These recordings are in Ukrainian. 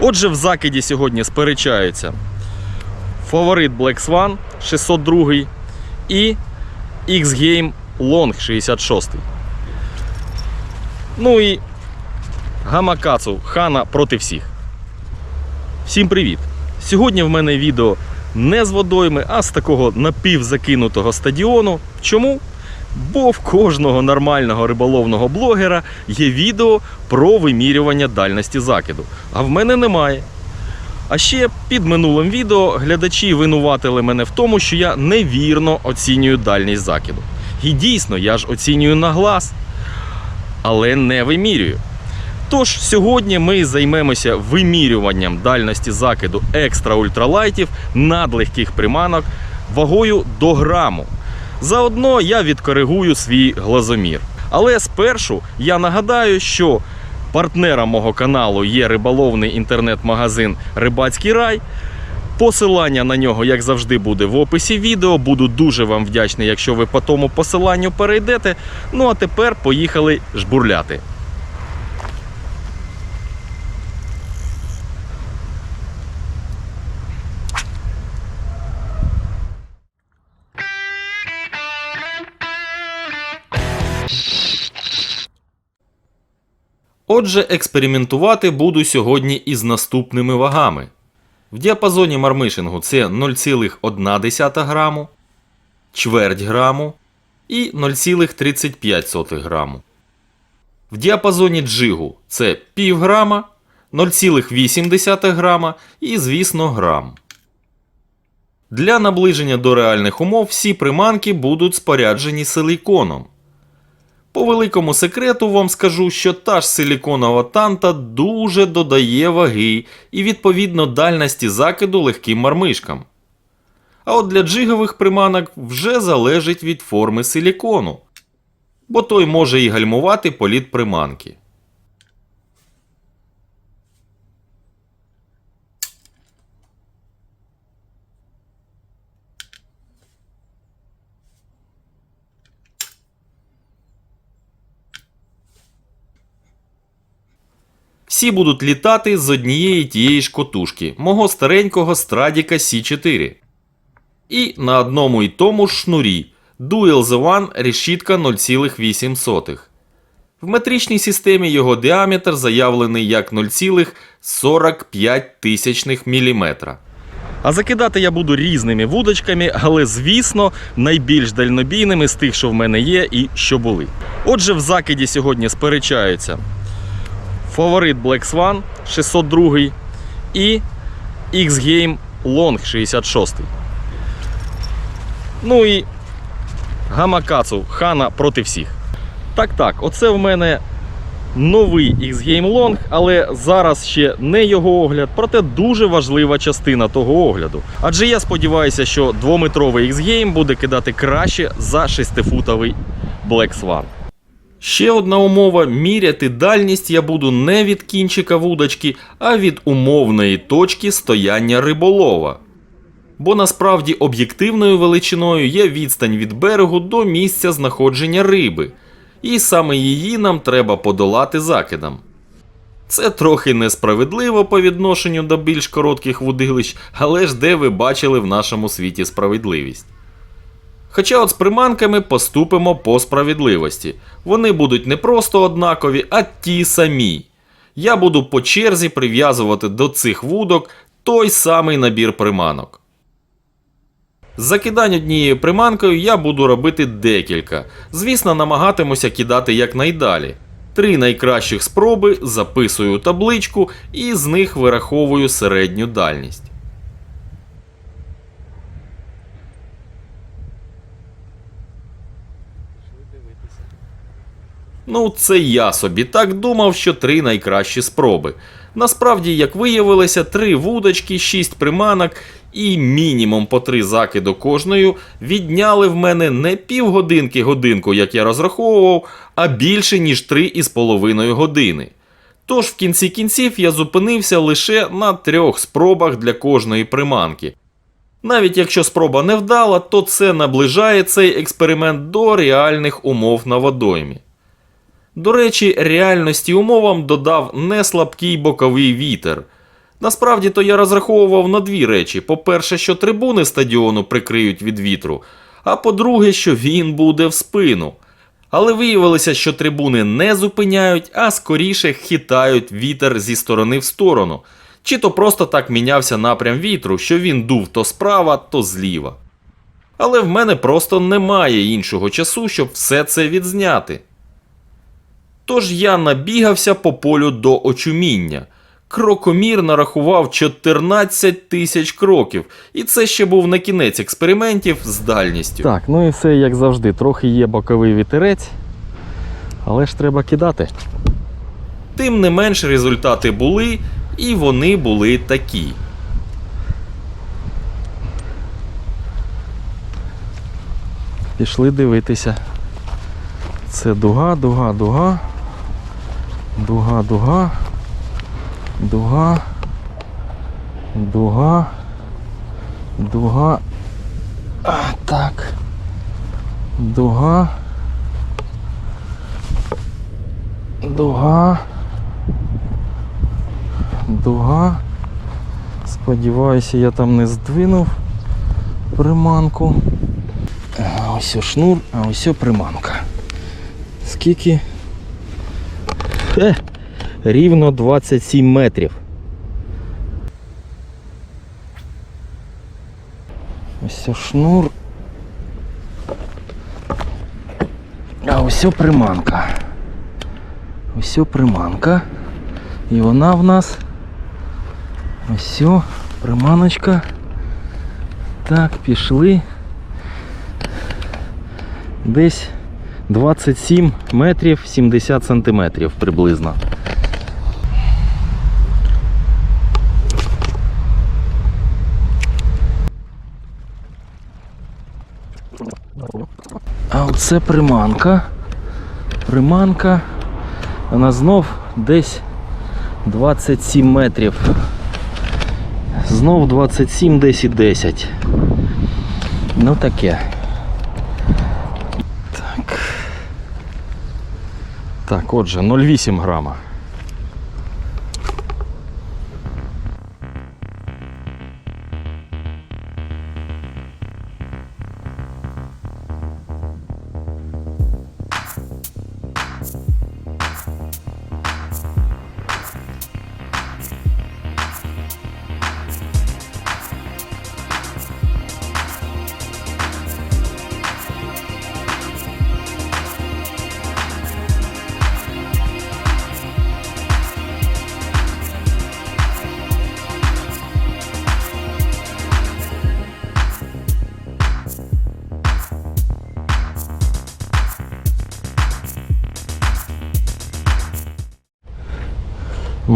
Отже, в закиді сьогодні сперечаються фаворит Black Swan 602 і X-Game Long 66. Ну і Гамакацу Хана проти всіх. Всім привіт! Сьогодні в мене відео не з водойми, а з такого напівзакинутого стадіону. Чому? Бо в кожного нормального риболовного блогера є відео про вимірювання дальності закиду. А в мене немає. А ще під минулим відео глядачі винуватили мене в тому, що я невірно оцінюю дальність закиду. І дійсно, я ж оцінюю на глаз, але не вимірюю. Тож сьогодні ми займемося вимірюванням дальності закиду екстра ультралайтів надлегких приманок вагою до граму. Заодно я відкоригую свій глазомір. Але спершу я нагадаю, що партнером мого каналу є риболовний інтернет-магазин Рибацький рай. Посилання на нього, як завжди, буде в описі відео. Буду дуже вам вдячний, якщо ви по тому посиланню перейдете. Ну а тепер поїхали жбурляти. Отже, експериментувати буду сьогодні із наступними вагами. В діапазоні мармишингу це 0,1 граму, чверть граму і 0,35 граму. В діапазоні джигу це пів грама, 0,8 грама і, звісно, грам. Для наближення до реальних умов всі приманки будуть споряджені силіконом. По великому секрету вам скажу, що та ж силіконова танта дуже додає ваги і відповідно дальності закиду легким мармишкам. А от для джигових приманок вже залежить від форми силікону, бо той може і гальмувати політ приманки. Всі будуть літати з однієї тієї ж котушки мого старенького Страдіка C4. І на одному і тому ж шнурі Dual The One решітка 0,8. В метричній системі його діаметр заявлений як 0,45 мм. А закидати я буду різними вудочками, але звісно, найбільш дальнобійними з тих, що в мене є і що були. Отже, в закиді сьогодні сперечаються фаворит Black Swan 602 і X-Game Long 66. Ну і Гамакацу Хана проти всіх. Так, так, оце в мене новий X-Game Long, але зараз ще не його огляд, проте дуже важлива частина того огляду. Адже я сподіваюся, що двометровий X-Game буде кидати краще за 6-футовий Black Swan. Ще одна умова: міряти дальність я буду не від кінчика вудочки, а від умовної точки стояння риболова. Бо насправді об'єктивною величиною є відстань від берегу до місця знаходження риби, і саме її нам треба подолати закидом. Це трохи несправедливо по відношенню до більш коротких вудилищ, але ж де ви бачили в нашому світі справедливість. Хоча от з приманками поступимо по справедливості. Вони будуть не просто однакові, а ті самі. Я буду по черзі прив'язувати до цих вудок той самий набір приманок. Закидань однією приманкою я буду робити декілька. Звісно, намагатимуся кидати якнайдалі. Три найкращих спроби записую у табличку і з них вираховую середню дальність. Ну, це я собі так думав, що три найкращі спроби. Насправді, як виявилося, три вудочки, шість приманок і мінімум по три закиду кожною відняли в мене не півгодинки годинку, як я розраховував, а більше ніж три із половиною години. Тож в кінці кінців я зупинився лише на трьох спробах для кожної приманки. Навіть якщо спроба не вдала, то це наближає цей експеримент до реальних умов на водоймі. До речі, реальності умовам додав не слабкий боковий вітер. Насправді то я розраховував на дві речі: по-перше, що трибуни стадіону прикриють від вітру, а по-друге, що він буде в спину. Але виявилося, що трибуни не зупиняють, а скоріше хитають вітер зі сторони в сторону. Чи то просто так мінявся напрям вітру, що він дув то справа, то зліва. Але в мене просто немає іншого часу, щоб все це відзняти. Тож я набігався по полю до очуміння. Крокомір нарахував 14 тисяч кроків, і це ще був не кінець експериментів з дальністю. Так, ну і все як завжди, трохи є боковий вітерець, але ж треба кидати. Тим не менш, результати були, і вони були такі. Пішли дивитися. Це дуга, дуга, дуга. Дуга, дуга. Дуга. Дуга. Дуга. А, так. Дуга. Дуга. Дуга. Сподіваюся, я там не здвинув приманку. А ось шнур, а ось приманка. Скільки? Е, рівно 27 метрів. Ось шнур. А ось приманка. Ось приманка. І вона в нас. Ось приманочка. Так, пішли. Десь 27 метрів 70 сантиметрів приблизно. А оце приманка. Приманка. Вона знов десь 27 метрів. Знов 27, десь і 10. Ну таке. Так, отже, 0,8 грама.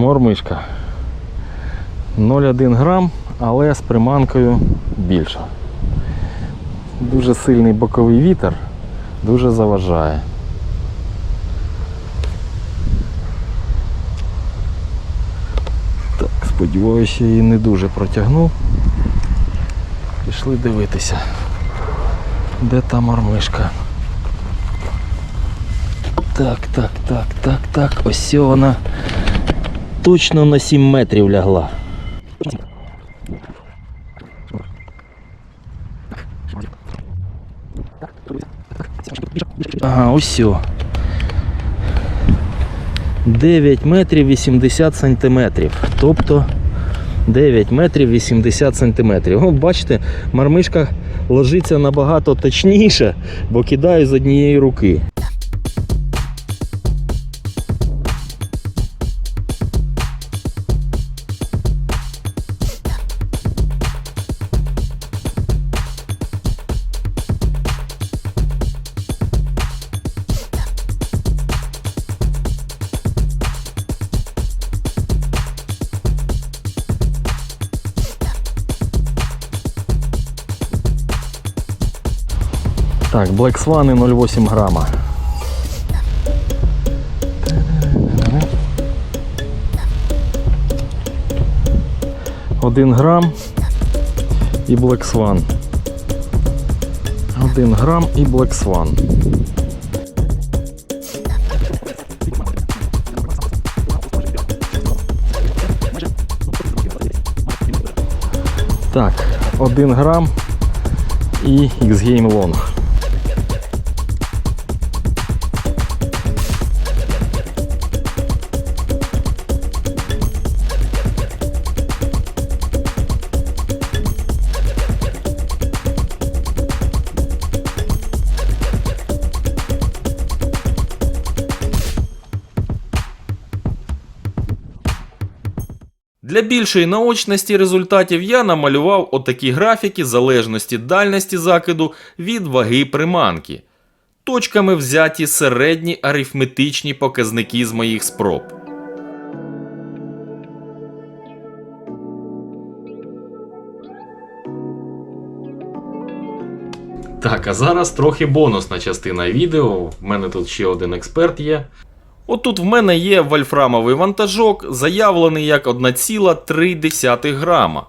Мормишка. 0,1 грам, але з приманкою більша. Дуже сильний боковий вітер, дуже заважає. Так, сподіваюся, її не дуже протягнув. Пішли дивитися, де та мормишка. Так, так, так, так, так. Ось вона точно на 7 метрів лягла. Ага, ось. 9 метрів 80 сантиметрів. Тобто 9 метрів 80 сантиметрів. О, бачите, мармишка ложиться набагато точніше, бо кидаю з однієї руки. Так, Black Swan 0,8 грама. Один грам і Swan. Один грам і Swan. Так, 1 грам і X-Game Long. Більшої наочності результатів я намалював отакі графіки залежності дальності закиду від ваги приманки. Точками взяті середні арифметичні показники з моїх спроб. Так, а зараз трохи бонусна частина відео. В мене тут ще один експерт є. Отут в мене є вольфрамовий вантажок, заявлений як 1,3 грама.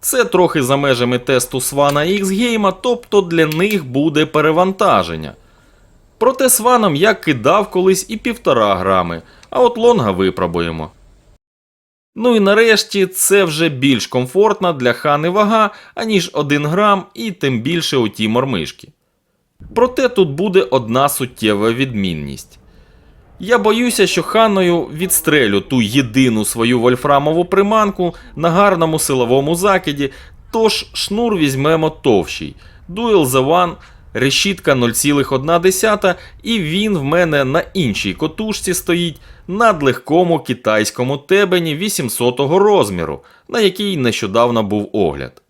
Це трохи за межами тесту Свана X-Game, тобто для них буде перевантаження. Проте сваном я кидав колись і 1,5 грами, а от лонга випробуємо. Ну і нарешті це вже більш комфортна для хани вага, аніж 1 грам і тим більше у ті мормишки. Проте тут буде одна суттєва відмінність. Я боюся, що ханою відстрелю ту єдину свою вольфрамову приманку на гарному силовому закиді, тож шнур візьмемо товщий. Duel The One, решітка 0,1 і він в мене на іншій котушці стоїть надлегкому китайському тебені 800 розміру, на який нещодавно був огляд.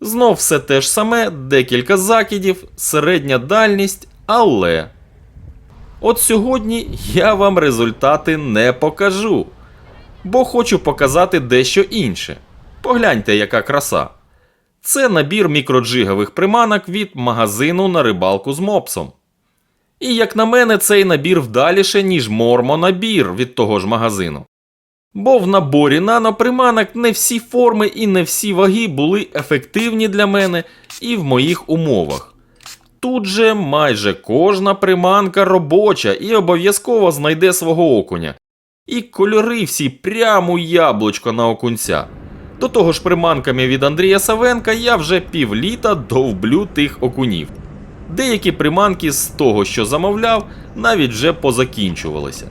Знов все те ж саме, декілька закидів, середня дальність, але. От сьогодні я вам результати не покажу, бо хочу показати дещо інше. Погляньте, яка краса. Це набір мікроджигових приманок від магазину на рибалку з мопсом. І як на мене, цей набір вдаліше, ніж мормо-набір від того ж магазину. Бо в наборі наноприманок не всі форми і не всі ваги були ефективні для мене і в моїх умовах. Тут же майже кожна приманка робоча і обов'язково знайде свого окуня. І кольори всі прямо яблучко на окунця. До того ж, приманками від Андрія Савенка я вже півліта довблю тих окунів. Деякі приманки з того, що замовляв, навіть вже позакінчувалися.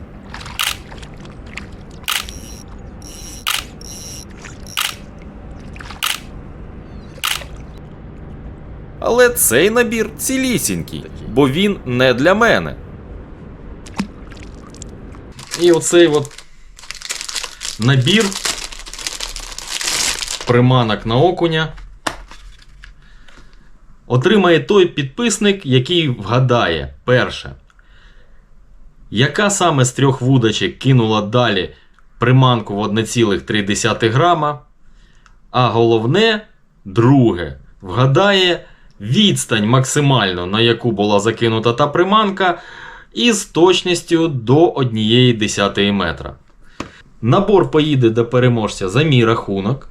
Але цей набір цілісінький, бо він не для мене. І оцей от набір приманок на окуня отримає той підписник, який вгадає перше. Яка саме з трьох вудочок кинула далі приманку в 1,3 грама? А головне, друге, вгадає відстань максимально, на яку була закинута та приманка, із точністю до 1,1 метра. Набор поїде до переможця за мій рахунок.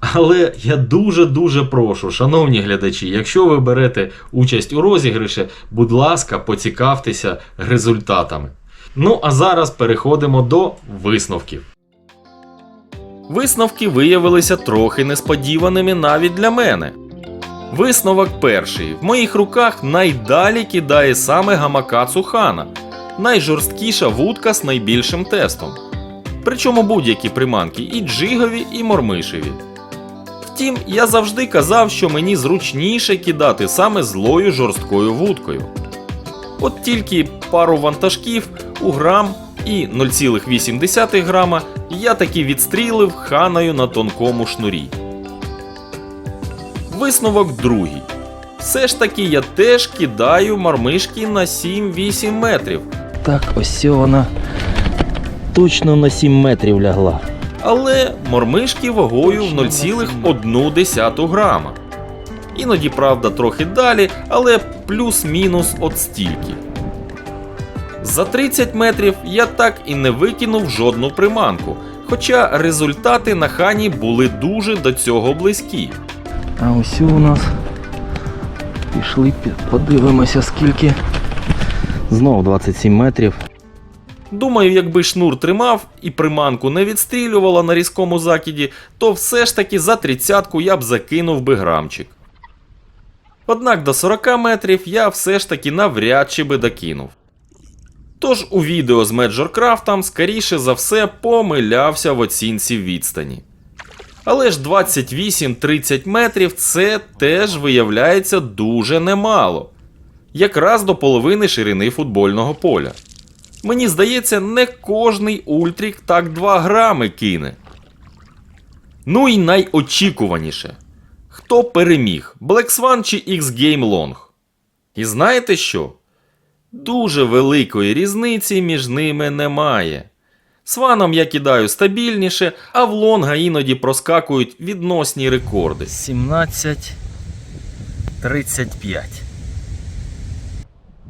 Але я дуже-дуже прошу, шановні глядачі, якщо ви берете участь у розіграші, будь ласка, поцікавтеся результатами. Ну а зараз переходимо до висновків. Висновки виявилися трохи несподіваними навіть для мене. Висновок перший. В моїх руках найдалі кидає саме Гамакацу Хана, найжорсткіша вудка з найбільшим тестом. Причому будь-які приманки і джигові, і мормишеві. Втім, я завжди казав, що мені зручніше кидати саме злою жорсткою вудкою. От тільки пару вантажків у грам і 0,8 грама я таки відстрілив ханою на тонкому шнурі. Висновок другий. Все ж таки я теж кидаю мармишки на 7-8 метрів. Так, ось вона точно на 7 метрів лягла. але мормишки вагою в 0,1 грама. Іноді, правда, трохи далі, але плюс-мінус от стільки. За 30 метрів я так і не викинув жодну приманку, хоча результати на хані були дуже до цього близькі. А ось у нас пішли, пі- подивимося скільки. Знов 27 метрів. Думаю, якби шнур тримав і приманку не відстрілювала на різкому закиді, то все ж таки за тридцятку я б закинув би грамчик. Однак до 40 метрів я все ж таки навряд чи би докинув. Тож у відео з Меджоркрафтом скоріше за все помилявся в оцінці відстані. Але ж 28-30 метрів це теж виявляється дуже немало. Якраз до половини ширини футбольного поля. Мені здається, не кожний ультрік так 2 грами кине. Ну і найочікуваніше. Хто переміг? Black Swan чи X-Game Long? І знаєте що? Дуже великої різниці між ними немає. Сваном я кидаю стабільніше, а в лонга іноді проскакують відносні рекорди. 17. 35.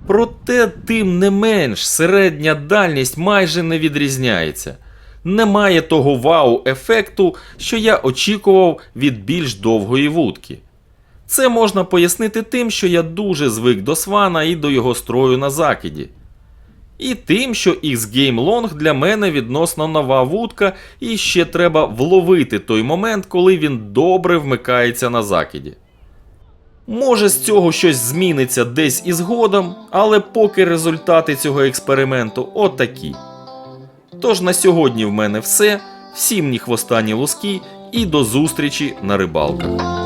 Проте, тим не менш, середня дальність майже не відрізняється. Немає того вау-ефекту, що я очікував від більш довгої вудки. Це можна пояснити тим, що я дуже звик до свана і до його строю на закиді. І тим, що X-Game Long для мене відносно нова вудка, і ще треба вловити той момент, коли він добре вмикається на закиді. Може, з цього щось зміниться десь і згодом, але поки результати цього експерименту отакі. Тож на сьогодні в мене все. Всім ні хвоста, луски, і до зустрічі на рибалках.